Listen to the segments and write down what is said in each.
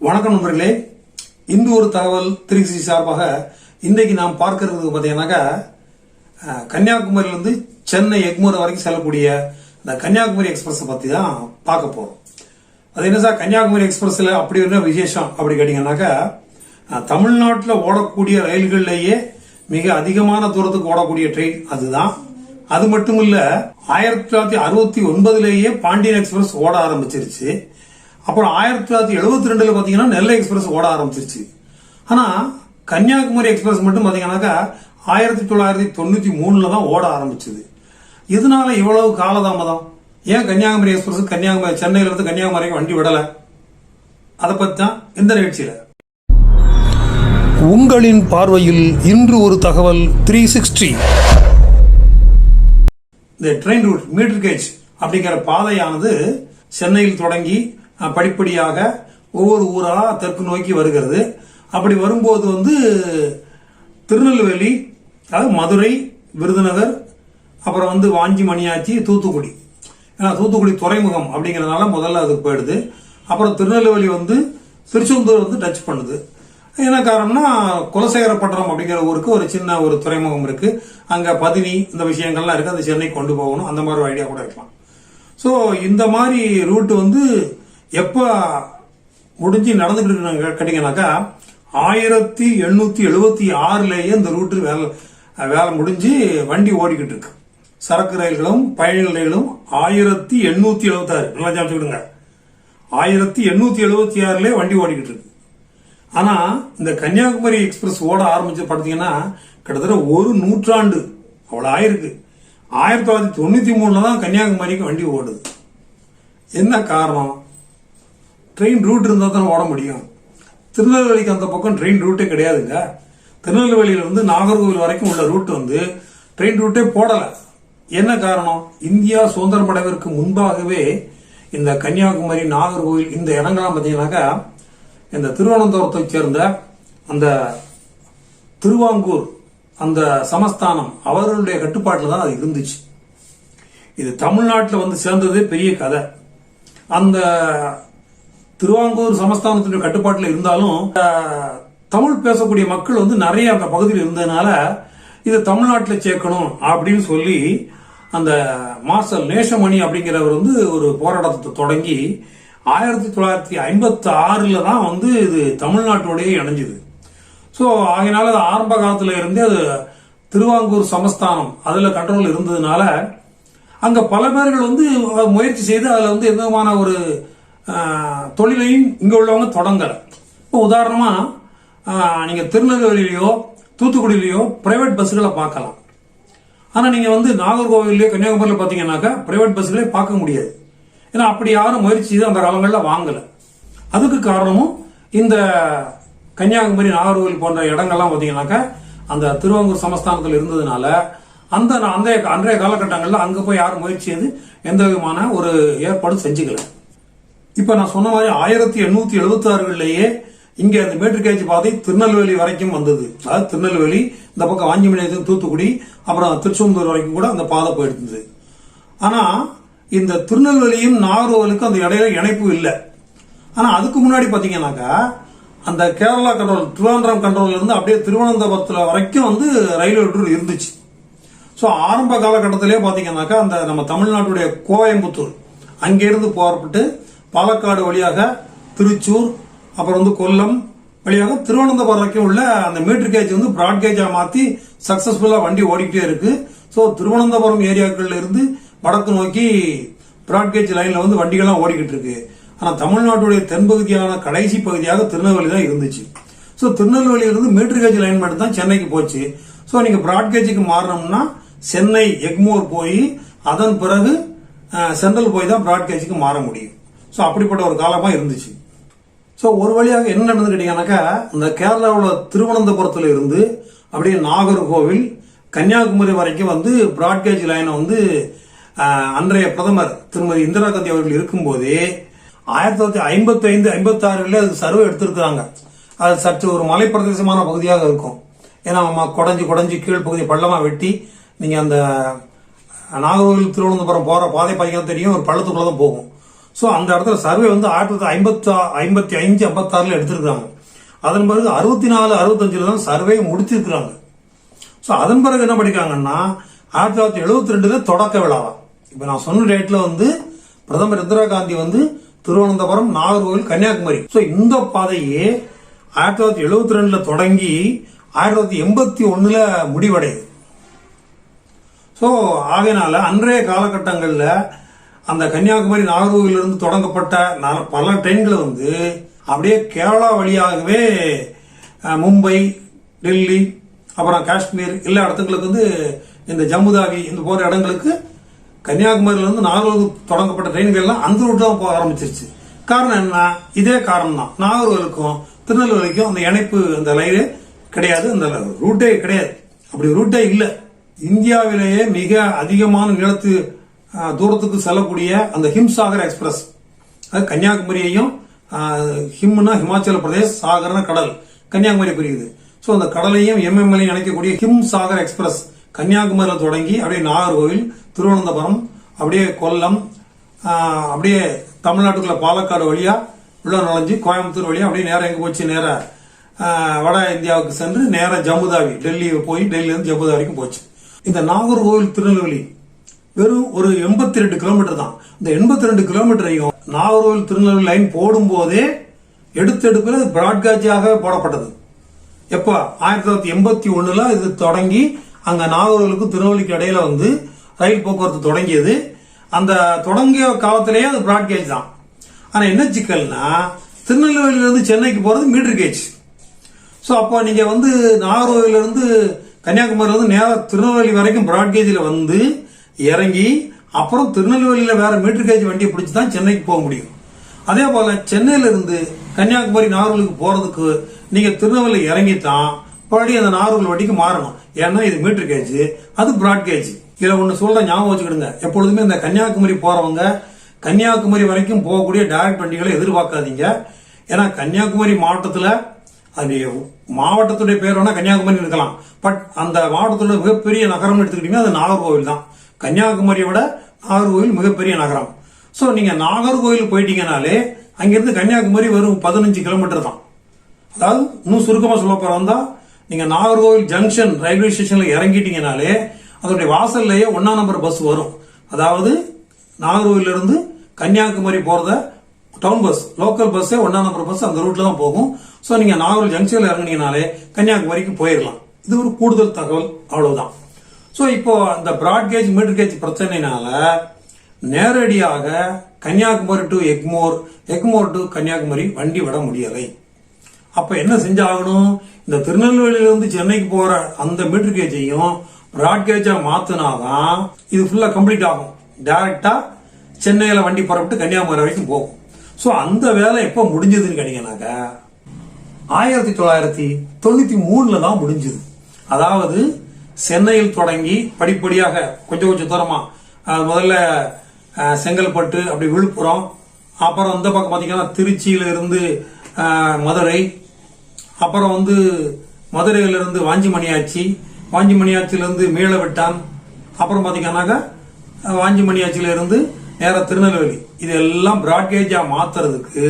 வணக்கம் நண்பர்களே. இந்து ஒரு தகவல் த்ரீ சார்பாக இன்றைக்கு நாம் பார்க்கறது பார்த்தீங்கன்னாக்கா கன்னியாகுமரியிலேருந்து சென்னை எக்மோர் வரைக்கும் செல்லக்கூடிய இந்த கன்னியாகுமரி எக்ஸ்பிரஸை பற்றி தான் பார்க்க போகிறோம் அது என்ன சார்? கன்னியாகுமரி எக்ஸ்பிரஸில் அப்படி என்ன விசேஷம் அப்படி கேட்டிங்கன்னாக்கா தமிழ்நாட்டில் ஓடக்கூடிய ரயில்கள்லேயே மிக அதிகமான தூரத்துக்கு ஓடக்கூடிய ட்ரெயின் அதுதான். அது மட்டும் இல்ல ஆயிரத்தி தொள்ளாயிரத்தி அறுபத்தி ஒன்பதுலேயே பாண்டியன் எக்ஸ்பிரஸ் ஓட ஆரம்பிச்சிருச்சு. அப்புறம் ஆயிரத்தி தொள்ளாயிரத்தி எழுபத்தி ரெண்டுல பாத்தீங்கன்னா நெல்லை எக்ஸ்பிரஸ் ஓட ஆரம்பிச்சிருச்சு. ஆனா கன்னியாகுமரி எக்ஸ்பிரஸ் மட்டும் பாத்தீங்கன்னாக்கா ஆயிரத்தி தொள்ளாயிரத்தி தொண்ணூத்தி மூணுல தான் ஓட ஆரம்பிச்சது. இதனால இவ்வளவு காலதாமதம்? ஏன் கன்னியாகுமரி எக்ஸ்பிரஸ் கன்னியாகுமரி சென்னையில இருந்து கன்னியாகுமரி வரைக்கும் வண்டி விடல? அதை பத்தி தான் இந்த நிகழ்ச்சியில. உங்களின் பார்வையில் இன்று ஒரு தகவல் த்ரீ சிக்ஸ்டி இந்த ட்ரெயின் ரூட் மீட்டர் கேஜ் அப்படிங்கிற பாதையானது சென்னையில் தொடங்கி படிப்படியாக ஒவ்வொரு ஊராக தெற்கு நோக்கி வருகிறது. அப்படி வரும்போது வந்து திருநெல்வேலி அதாவது மதுரை விருதுநகர் அப்புறம் வந்து வாஞ்சி மணியாச்சி தூத்துக்குடி. ஏன்னா தூத்துக்குடி துறைமுகம் அப்படிங்கிறதுனால முதல்ல அதுக்கு போயிடுது. அப்புறம் திருநெல்வேலி வந்து திருச்செந்தூர் வந்து டச் பண்ணுது. என்ன காரணம்னா குலசேகரப்பட்டினம் அப்படிங்கிற ஊருக்கு ஒரு சின்ன ஒரு துறைமுகம் இருக்கு. அங்கே பதினி இந்த விஷயங்கள்லாம் இருக்கு. அந்த சென்னை கொண்டு போகணும். அந்த மாதிரி ஒரு ஐடியா கூட இருக்கலாம். ஸோ இந்த மாதிரி ரூட் வந்து எப்போ முடிஞ்சு நடந்துகிட்டு இருக்கு கேட்டீங்கன்னாக்கா ஆயிரத்தி எண்ணூற்றி எழுபத்தி ஆறுலேயே இந்த ரூட்டு வேலை வேலை முடிஞ்சு வண்டி ஓடிக்கிட்டு இருக்கு. சரக்கு ரயில்களும் பயணிகள் ரயிலும் ஆயிரத்தி எண்ணூற்றி எழுபத்தாறு நல்லா ஞாபகம் ஆயிரத்தி எண்ணூற்றி எழுபத்தி ஆறுலேயே வண்டி ஓடிக்கிட்டு இருக்கு. ஆனால் இந்த கன்னியாகுமரி எக்ஸ்பிரஸ் ஓட ஆரம்பிச்சு பார்த்தீங்கன்னா கிட்டத்தட்ட ஒரு நூற்றாண்டு அவ்வளோ ஆயிருக்கு. ஆயிரத்தி தொள்ளாயிரத்தி தொண்ணூற்றி மூணில் தான் கன்னியாகுமரிக்கு வண்டி ஓடுது. என்ன காரணம்? ட்ரெயின் ரூட் இருந்தால் தானே ஓட முடியும். திருநெல்வேலிக்கு அந்த பக்கம் ட்ரெயின் ரூட்டே கிடையாதுங்க. திருநெல்வேலியிலிருந்து நாகர்கோவில் வரைக்கும் உள்ள ரூட் வந்து ட்ரெயின் ரூட்டே போடலை. என்ன காரணம்? இந்தியா சுதந்திரம் அடைவதற்கு முன்பாகவே இந்த கன்னியாகுமரி நாகர்கோவில் இந்த இடங்கள்லாம் பார்த்தீங்கன்னாக்கா இந்த திருவனந்தபுரத்தை சேர்ந்த அந்த திருவாங்கூர் அந்த சமஸ்தானம் அவர்களுடைய கட்டுப்பாட்டில் தான் அது இருந்துச்சு. இது தமிழ்நாட்டில் வந்து சேர்ந்ததே பெரிய கதை. அந்த திருவாங்கூர் சமஸ்தானத்தினுடைய கட்டுப்பாட்டில் இருந்தாலும் தமிழ் பேசக்கூடிய மக்கள் வந்து நிறைய அந்த பகுதியில் இருந்ததுனால இதை தமிழ்நாட்டில் சேர்க்கணும் அப்படின்னு சொல்லி அந்த மாஸ்டர் நேசமணி அப்படிங்கிறவர் வந்து ஒரு போராட்டத்தை தொடங்கி ஆயிரத்தி தொள்ளாயிரத்தி ஐம்பத்தி ஆறில் தான் வந்து இது தமிழ்நாட்டோடையே இணைஞ்சுது. ஸோ ஆகினால அது ஆரம்ப காலத்தில் இருந்தே அது திருவாங்கூர் சமஸ்தானம் அதில் கண்ட்ரோல் இருந்ததுனால அங்கே பல பேர்கள் வந்து முயற்சி செய்து அதில் வந்து எந்த விதமான ஒரு தொழிலையும் இங்கே உள்ளவங்க தொடங்கல. இப்போ உதாரணமாக நீங்கள் திருநெல்வேலியிலையோ தூத்துக்குடியிலையோ ப்ரைவேட் பிரைவேட் பஸ்களை பார்க்கலாம். ஆனால் நீங்கள் வந்து நாகர்கோவிலையோ கன்னியாகுமரியில் பார்த்தீங்கன்னாக்கா பிரைவேட் பஸ்களே பார்க்க முடியாது. ஏன்னா அப்படி யாரும் முயற்சி அந்த காலங்களில் வாங்கலை. அதுக்கு காரணமும் இந்த கன்னியாகுமரி நாகர்கோவில் போன்ற இடங்கள்லாம் பார்த்தீங்கன்னாக்கா அந்த திருவாங்கூர் சமஸ்தானத்தில் இருந்ததுனால அந்த அந்த அன்றைய காலகட்டங்களில் அங்கே போய் யாரும் முயற்சி எந்த விதமான ஒரு ஏற்பாடு செஞ்சுக்கல. இப்போ நான் சொன்ன மாதிரி ஆயிரத்தி எண்ணூத்தி எழுபத்தி இங்கே அந்த மேட்டர் கேஜ் பாதை திருநெல்வேலி வரைக்கும் வந்தது. அதாவது திருநெல்வேலி இந்த பக்கம் வாஞ்சிமலையத்துக்கு தூத்துக்குடி அப்புறம் திருச்செந்தூர் வரைக்கும் கூட அந்த பாதை போயிருந்தது. ஆனால் இந்த திருநெல்வேலியும் நாகர்கோவிலுக்கும் அந்த இடையில இணைப்பு இல்லை. ஆனால் அதுக்கு முன்னாடி பார்த்தீங்கன்னாக்கா அந்த கேரளா கண்ட்ரோல் திருவாந்திரம் கண்ட்ரோல்ல இருந்து அப்படியே திருவனந்தபுரத்தில் வரைக்கும் வந்து ரயில்வே ரூட் இருந்துச்சு. ஸோ ஆரம்ப காலகட்டத்திலே பார்த்தீங்கன்னாக்கா அந்த நம்ம தமிழ்நாட்டுடைய கோயம்புத்தூர் அங்கேருந்து போகப்பட்டு பாலக்காடு வழியாக திருச்சூர் அப்புறம் வந்து கொல்லம் வழியாக திருவனந்தபுரம் வரைக்கும் உள்ள அந்த மீட்டர் கேஜ் வந்து பிராட் மாற்றி மாத்தி வண்டி ஓடிக்கிட்டே இருக்கு. ஸோ திருவனந்தபுரம் ஏரியாக்கள்ல இருந்து வடக்கு நோக்கி பிராட்கேஜ் லைனில் வந்து வண்டிகள்லாம் ஓடிக்கிட்டு இருக்கு. ஆனால் தமிழ்நாட்டுடைய தென்பகுதியான கடைசி பகுதியாக திருநெல்வேலி தான் இருந்துச்சு. ஸோ திருநெல்வேலியிலிருந்து மீட்டர் கேஜ் லைன் மட்டும் தான் சென்னைக்கு போச்சு. ஸோ நீங்கள் பிராட் கேஜுக்கு மாறணும்னா சென்னை எக்மோர் போய் அதன் பிறகு சென்ட்ரல் போய் தான் பிராட்கேஜுக்கு மாற முடியும். ஸோ அப்படிப்பட்ட ஒரு காலமாக இருந்துச்சு. ஸோ ஒரு வழியாக என்ன நடந்து இந்த கேரளாவில் திருவனந்தபுரத்தில் இருந்து அப்படியே நாகர்கோவில் கன்னியாகுமரி வரைக்கும் வந்து பிராட்கேஜ் லைனை வந்து அன்றைய பிரதமர் திருமதி இந்திரா காந்தி அவர்கள் இருக்கும்போதே ஆயிரத்தி தொள்ளாயிரத்தி ஐம்பத்தி ஐந்து ஐம்பத்தி ஆறுல அது சர்வே எடுத்திருக்கிறாங்க. அது சற்று ஒரு மலைப்பிரதேசமான பகுதியாக இருக்கும். ஏன்னா நம்ம குடஞ்சி குடஞ்சி கீழ் பகுதி பள்ளமாக வெட்டி நீங்கள் அந்த நாகர்கோவில் திருவனந்தபுரம் போகிற பாதை பார்த்தீங்கன்னா தெரியும் ஒரு பள்ளத்துக்குள்ள தான் போகும். ஸோ அந்த இடத்துல சர்வே வந்து ஆயிரத்தி தொள்ளாயிரத்தி ஐம்பத்தி ஐம்பத்தி அஞ்சு ஐம்பத்தாறில் எடுத்திருக்காங்க அதன் பிறகு அறுபத்தி நாலு அறுபத்தஞ்சில் தான் சர்வே முடிச்சிருக்கிறாங்க. ஸோ அதன் பிறகு என்ன பண்ணிருக்காங்கன்னா ஆயிரத்தி தொள்ளாயிரத்தி எழுபத்தி ரெண்டில் தொடக்க விழாவா. இப்போ நான் சொன்ன டேட்டில் வந்து பிரதமர் இந்திரா காந்தி வந்து திருவனந்தபுரம் நாகர்கோவில் கன்னியாகுமரி. ஸோ இந்த பாதையே ஆயிரத்தி தொள்ளாயிரத்தி எழுபத்தி ரெண்டில் தொடங்கி ஆயிரத்தி தொள்ளாயிரத்தி எண்பத்தி ஒன்றில் முடிவடையுது. ஸோ ஆகையினால அன்றைய காலகட்டங்களில் அந்த கன்னியாகுமரி நாகர்கோவிலிருந்து தொடங்கப்பட்ட ந- பல ட்ரெயின்களை வந்து அப்படியே கேரளா வழியாகவே மும்பை டெல்லி அப்புறம் காஷ்மீர் எல்லா இடத்துங்களுக்கு வந்து இந்த ஜம்முதாவி இந்த போகிற இடங்களுக்கு கன்னியாகுமரியிலேருந்து நாகர்கோவில் தொடங்கப்பட்ட ட்ரெயின்கள்லாம் அந்த ரூட்டாக தான் போக ஆரம்பிச்சிருச்சு. காரணம் என்ன இதே காரணம் தான் நாகர்கோவிலுக்கும் திருநெல்வேலிக்கும் அந்த இணைப்பு அந்த லைனு கிடையாது. அந்த ரூட்டே கிடையாது. அப்படி ரூட்டே இல்லை. இந்தியாவிலேயே மிக அதிகமான நிலத்து தூரத்துக்கு செல்லக்கூடிய அந்த ஹிம்சாகர் எக்ஸ்பிரஸ். அது கன்னியாகுமரியையும் ஹிம்னா ஹிமாச்சல பிரதேஷ் சாகர்னா கடல். கன்னியாகுமரி புரியுது. ஸோ அந்த கடலையும் எம்எம்எல்லையும் இணைக்கக்கூடிய ஹிம் சாகர் எக்ஸ்பிரஸ் கன்னியாகுமரியில் தொடங்கி அப்படியே நாகர்கோவில் திருவனந்தபுரம் அப்படியே கொல்லம் அப்படியே தமிழ்நாட்டுக்குள்ள பாலக்காடு வழியா உள்ள நுழைஞ்சு கோயம்புத்தூர் வழியா அப்படியே நேரம் எங்கே போச்சு? நேராக வட இந்தியாவுக்கு சென்று நேராக ஜம்முதாவி டெல்லி போய் டெல்லியிலேருந்து ஜம்முதாவிக்கும் போச்சு. இந்த நாகர்கோவில் திருநெல்வேலி வெறும் ஒரு எண்பத்தி ரெண்டு கிலோமீட்டர் தான். இந்த எண்பத்தி ரெண்டு கிலோமீட்டரையும் நாகர்கோவில் திருநெல்வேலி லைன் போடும் போதே எடுத்தெடுப்பில் பிராட்காஜாக போடப்பட்டது. எப்போ ஆயிரத்தி தொள்ளாயிரத்தி எண்பத்தி ஒன்றில் இது தொடங்கி அங்கே நாகர்கோவிலுக்கும் திருநெல்வேலிக்கு இடையில வந்து ரயில் போக்குவரத்து தொடங்கியது. அந்த தொடங்கிய காலத்திலேயே அது பிராட்கேஜ் தான். ஆனால் என்ன சிக்கல்னா திருநெல்வேலியிலேருந்து சென்னைக்கு போகிறது மீட்டர் கேஜ் ஸோ அப்போ நீங்கள் வந்து நாகர்கோவில இருந்து நேராக திருநெல்வேலி வரைக்கும் பிராட்கேஜில் வந்து இறங்கி அப்புறம் திருநெல்வேலியில் வேற மீட்டர் கேஜ் வண்டியை பிடிச்சி தான் சென்னைக்கு போக முடியும். அதே போல சென்னையிலிருந்து கன்னியாகுமரி நாகர்கோவிலுக்கு போறதுக்கு நீங்க திருநெல்வேலி இறங்கித்தான் படி அந்த நாகூர் வண்டிக்கு மாறணும். ஏன்னா இது மீட்டர் கேஜ் அது பிராட் கேஜ் ஒன்று சொல்ல ஞாபகம் வச்சுக்கிடுங்க. எப்பொழுதுமே இந்த கன்னியாகுமரி போறவங்க கன்னியாகுமரி வரைக்கும் போகக்கூடிய டைரக்ட் வண்டிகளை எதிர்பார்க்காதீங்க. ஏன்னா கன்னியாகுமரி மாவட்டத்தில் அது மாவட்டத்துடைய பேர் வேணால் கன்னியாகுமரி இருக்கலாம். பட் அந்த மாவட்டத்தில் மிகப்பெரிய நகரம் எடுத்துக்கிட்டீங்கன்னா அது நாகர்கோவில் தான். கன்னியாகுமரியை விட நாகர்கோவில் மிகப்பெரிய நகரம். ஸோ நீங்கள் நாகர்கோவில் போயிட்டீங்கனாலே அங்கேருந்து கன்னியாகுமரி வெறும் பதினஞ்சு கிலோமீட்டர் தான். அதாவது இன்னும் சுருக்கமாக சொல்ல போறதா நீங்கள் நாகர்கோவில் ஜங்ஷன் ரயில்வே ஸ்டேஷனில் இறங்கிட்டீங்கனாலே அதனுடைய வாசல்லையே ஒன்றா நம்பர் பஸ் வரும். அதாவது நாகர்கோவிலிருந்து கன்னியாகுமரி போகிறத டவுன் பஸ் லோக்கல் பஸ்ஸே ஒன்றா நம்பர் பஸ் அந்த ரூட்டில் தான் போகும். ஸோ நீங்கள் நாகர்கோவில் ஜங்ஷனில் இறங்கினீங்கனாலே கன்னியாகுமரிக்கு போயிடலாம் இது ஒரு கூடுதல் தகவல் அவ்வளோதான் ஸோ இப்போ அந்த பிராட்கேஜ் மீட்டர் கேஜ் பிரச்சனைனால நேரடியாக கன்னியாகுமரி டு எக்மோர் எக்மோர் டு கன்னியாகுமரி வண்டி விட முடியலை. அப்போ என்ன செஞ்சாகணும்? இந்த திருநெல்வேலியிலிருந்து சென்னைக்கு போகிற அந்த மீட்டர் கேஜையும் பிராட்கேஜாக மாற்றினாதான் இது ஃபுல்லாக கம்ப்ளீட் ஆகும். டைரக்டா சென்னையில் வண்டி புறப்பட்டு கன்னியாகுமரி வரைக்கும் போகும். ஸோ அந்த வேலை எப்போ முடிஞ்சதுன்னு கேட்டீங்கன்னாக்க ஆயிரத்தி தொள்ளாயிரத்தி தொண்ணூற்றி மூணில் தான் முடிஞ்சது. அதாவது சென்னையில் தொடங்கி படிப்படியாக கொஞ்சம் கொஞ்சம் தூரமா முதல்ல செங்கல்பட்டு அப்படி விழுப்புரம் அப்புறம் இந்த பக்கம் பார்த்தீங்கன்னா திருச்சியில இருந்து மதுரை அப்புறம் வந்து மதுரையில இருந்து வாஞ்சிமணியாச்சி வாஞ்சிமணியாச்சியில இருந்து மீளவெட்டான் அப்புறம் பார்த்தீங்கன்னாக்கா அஹ், வாஞ்சிமணியாச்சியில நேராக நேரா திருநெல்வேலி. இதெல்லாம் பிராட்கேஜா மாத்துறதுக்கு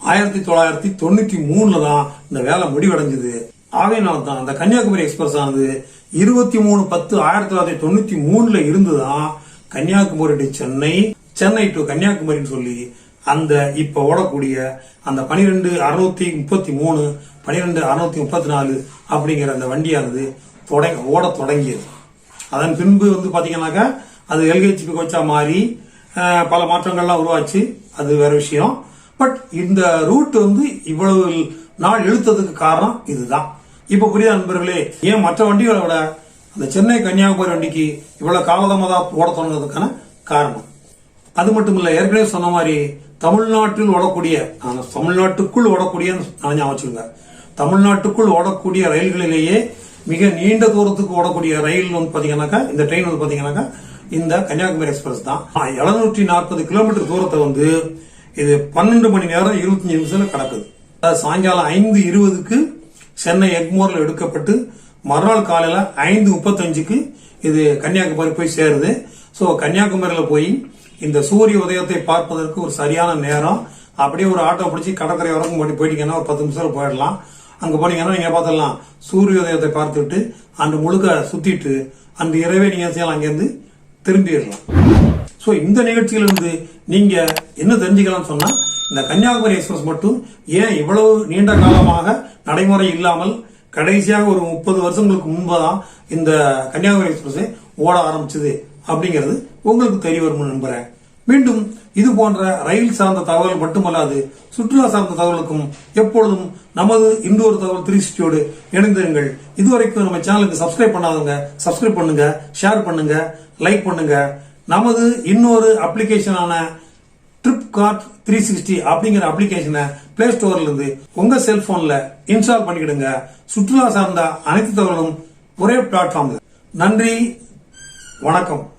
ஆயிரத்தி தொள்ளாயிரத்தி தொண்ணூற்றி மூணில் தான் இந்த வேலை முடிவடைஞ்சது. ஆகையினால தான் அந்த கன்னியாகுமரி எக்ஸ்பிரஸ் ஆனது இருபத்தி மூணு பத்து ஆயிரத்தி தொள்ளாயிரத்தி தொண்ணூத்தி மூணுல இருந்துதான் கன்னியாகுமரி டு சென்னை சென்னை டு கன்னியாகுமரின்னு சொல்லி அந்த இப்ப ஓடக்கூடிய அந்த பனிரெண்டு அறுநூத்தி முப்பத்தி மூணு பனிரெண்டு அறுநூத்தி முப்பத்தி நாலு அப்படிங்கிற அந்த வண்டியானது தொடங்க ஓட தொடங்கியது. அதன் பின்பு வந்து பாத்தீங்கன்னாக்கா அது எல்ஹெச்பி கோச்சா மாறி பல மாற்றங்கள்லாம் உருவாச்சு. அது வேற விஷயம். பட் இந்த ரூட் வந்து இவ்வளவு நாள் இழுத்ததுக்கு காரணம் இதுதான். இப்ப புரியுது நண்பர்களே? ஏன் மற்ற வண்டிகளை விட அந்த சென்னை கன்னியாகுமரி வண்டிக்கு இவ்வளவு காலதாமதாக ஓட தொடங்குறதுக்கான காரணம். அது மட்டும் இல்ல ஏற்கனவே சொன்ன மாதிரி தமிழ்நாட்டில் ஓடக்கூடிய தமிழ்நாட்டுக்குள் ஓடக்கூடிய நான் வச்சுக்கோங்க. தமிழ்நாட்டுக்குள் ஓடக்கூடிய ரயில்களிலேயே மிக நீண்ட தூரத்துக்கு ஓடக்கூடிய ரயில் வந்து பாத்தீங்கன்னாக்கா இந்த ட்ரெயின் வந்து பாத்தீங்கன்னாக்கா இந்த கன்னியாகுமரி எக்ஸ்பிரஸ் தான். எழுநூற்றி நாற்பது கிலோமீட்டர் தூரத்தை வந்து இது பன்னெண்டு மணி நேரம் இருபத்தஞ்சு நிமிஷம் கிடக்குது. சாயங்காலம் ஐந்து இருபதுக்கு சென்னை எக்மோர்ல எடுக்கப்பட்டு மறுநாள் காலையில ஐந்து முப்பத்தஞ்சுக்கு இது கன்னியாகுமரி போய் சேருது. ஸோ கன்னியாகுமரியில போய் இந்த சூரிய உதயத்தை பார்ப்பதற்கு ஒரு சரியான நேரம். அப்படியே ஒரு ஆட்டோ பிடிச்சி கடற்கரை வரைக்கும் போயிட்டீங்கன்னா ஒரு பத்து நிமிஷம் போயிடலாம். அங்க போனீங்கன்னா நீங்க பார்த்துடலாம். சூரிய உதயத்தை பார்த்துட்டு அந்த முழுக்க சுத்திட்டு அந்த இரவே நீங்க செய்யலாம்? அங்கேருந்து திரும்பிடலாம். ஸோ இந்த நிகழ்ச்சியிலிருந்து நீங்க என்ன தெரிஞ்சுக்கலாம்னு சொன்னா இந்த கன்னியாகுமரி எக்ஸ்பிரஸ் மட்டும் ஏன் இவ்வளவு நீண்ட காலமாக நடைமுறை இல்லாமல் கடைசியாக ஒரு முப்பது வருஷங்களுக்கு முன்பதான் இந்த கன்னியாகுமரி எக்ஸ்பிரஸ் ஓட ஆரம்பிச்சது அப்படிங்கிறது உங்களுக்கு தெரிய வரும் நம்புறேன். மீண்டும் இது போன்ற ரயில் சார்ந்த தகவல் மட்டுமல்லாது சுற்றுலா சார்ந்த தகவலுக்கும் எப்பொழுதும் நமது இன்னொரு தகவல் திருச்சியோடு இணைந்திருங்கள். இதுவரைக்கும் நம்ம சேனலுக்கு சப்ஸ்கிரைப் பண்ணாதவங்க சப்ஸ்கிரைப் பண்ணுங்க ஷேர் பண்ணுங்க லைக் பண்ணுங்க. நமது இன்னொரு அப்ளிகேஷனான ட்ரிப் கார்ட் த்ரீ சிக்ஸ்டி அப்படிங்கிற அப்ளிகேஷனை பிளே ஸ்டோர்ல இருந்து உங்க செல்போன்ல இன்ஸ்டால் பண்ணிக்கிடுங்க. சுற்றுலா சார்ந்த அனைத்து தகவலும் ஒரே பிளாட்ஃபார்ம் நன்றி. வணக்கம்.